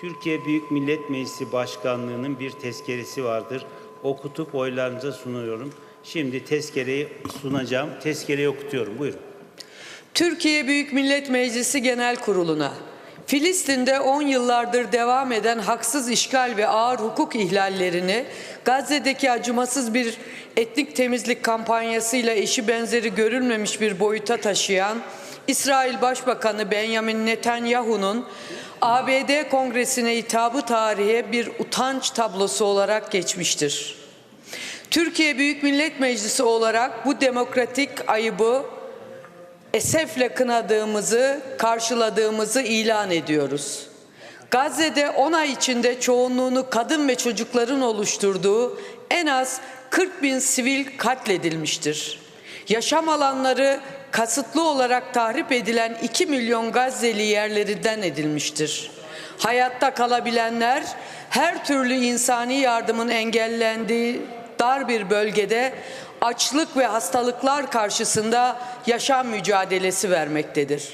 Türkiye Büyük Millet Meclisi Başkanlığı'nın bir tezkeresi vardır. Okutup oylarınıza sunuyorum. Şimdi tezkereyi sunacağım. Tezkereyi okutuyorum. Buyurun. Türkiye Büyük Millet Meclisi Genel Kurulu'na Filistin'de 10 yıllardır devam eden haksız işgal ve ağır hukuk ihlallerini Gazze'deki acımasız bir etnik temizlik kampanyasıyla eşi benzeri görülmemiş bir boyuta taşıyan İsrail Başbakanı Benjamin Netanyahu'nun ABD Kongresi'ne hitabı tarihe bir utanç tablosu olarak geçmiştir. Türkiye Büyük Millet Meclisi olarak bu demokratik ayıbı esefle kınadığımızı, karşıladığımızı ilan ediyoruz. Gazze'de 10 ay içinde çoğunluğunu kadın ve çocukların oluşturduğu en az 40 bin sivil katledilmiştir. Yaşam alanları kasıtlı olarak tahrip edilen 2 milyon Gazze'li yerlerinden edilmiştir. Hayatta kalabilenler her türlü insani yardımın engellendiği dar bir bölgede açlık ve hastalıklar karşısında yaşam mücadelesi vermektedir.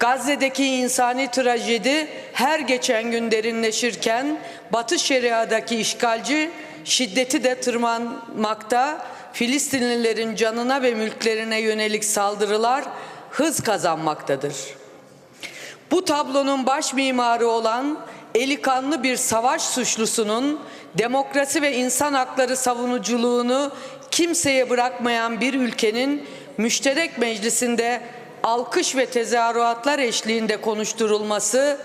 Gazze'deki insani trajedi her geçen gün derinleşirken Batı Şeria'daki işgalci şiddeti de tırmanmakta, Filistinlilerin canına ve mülklerine yönelik saldırılar hız kazanmaktadır. Bu tablonun baş mimarı olan eli kanlı bir savaş suçlusunun demokrasi ve insan hakları savunuculuğunu kimseye bırakmayan bir ülkenin müşterek meclisinde alkış ve tezahüratlar eşliğinde konuşturulması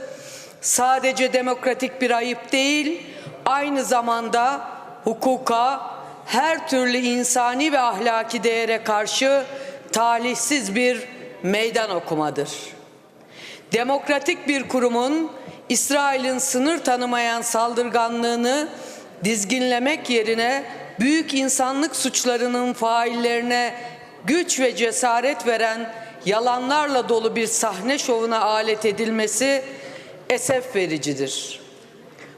sadece demokratik bir ayıp değil, aynı zamanda hukuka, her türlü insani ve ahlaki değere karşı talihsiz bir meydan okumadır. Demokratik bir kurumun İsrail'in sınır tanımayan saldırganlığını dizginlemek yerine büyük insanlık suçlarının faillerine güç ve cesaret veren yalanlarla dolu bir sahne şovuna alet edilmesi esef vericidir.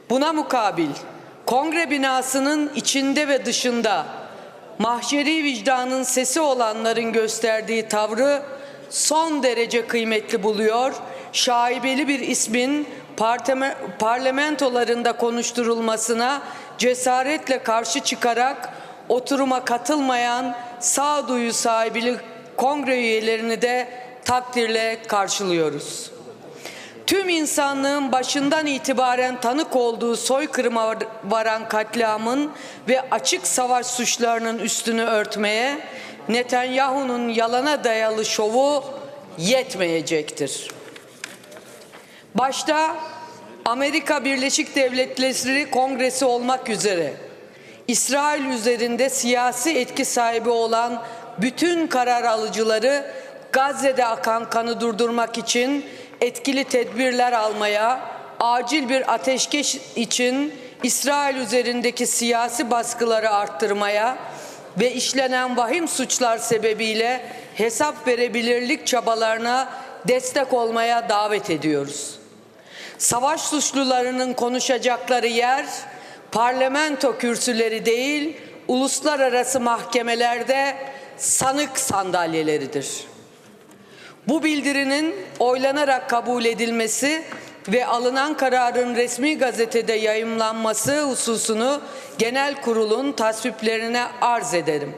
Buna mukabil kongre binasının içinde ve dışında mahşeri vicdanın sesi olanların gösterdiği tavrı son derece kıymetli buluyor. Şaibeli bir ismin parlamentolarında konuşturulmasına cesaretle karşı çıkarak oturuma katılmayan sağduyu sahibi kongre üyelerini de takdirle karşılıyoruz. Tüm insanlığın başından itibaren tanık olduğu soykırıma varan katliamın ve açık savaş suçlarının üstünü örtmeye Netanyahu'nun yalana dayalı şovu yetmeyecektir. Başta Amerika Birleşik Devletleri Kongresi olmak üzere İsrail üzerinde siyasi etki sahibi olan bütün karar alıcıları Gazze'de akan kanı durdurmak için etkili tedbirler almaya, acil bir ateşkes için İsrail üzerindeki siyasi baskıları arttırmaya ve işlenen vahim suçlar sebebiyle hesap verebilirlik çabalarına destek olmaya davet ediyoruz. Savaş suçlularının konuşacakları yer parlamento kürsüleri değil, uluslararası mahkemelerde sanık sandalyeleridir. Bu bildirinin oylanarak kabul edilmesi ve alınan kararın resmi gazetede yayımlanması hususunu genel kurulun tasviplerine arz ederim.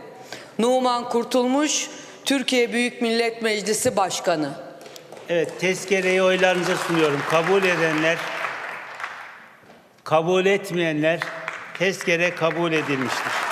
Numan Kurtulmuş, Türkiye Büyük Millet Meclisi Başkanı. Evet, tezkereyi oylarınıza sunuyorum. Kabul edenler, kabul etmeyenler tezkere kabul edilmiştir.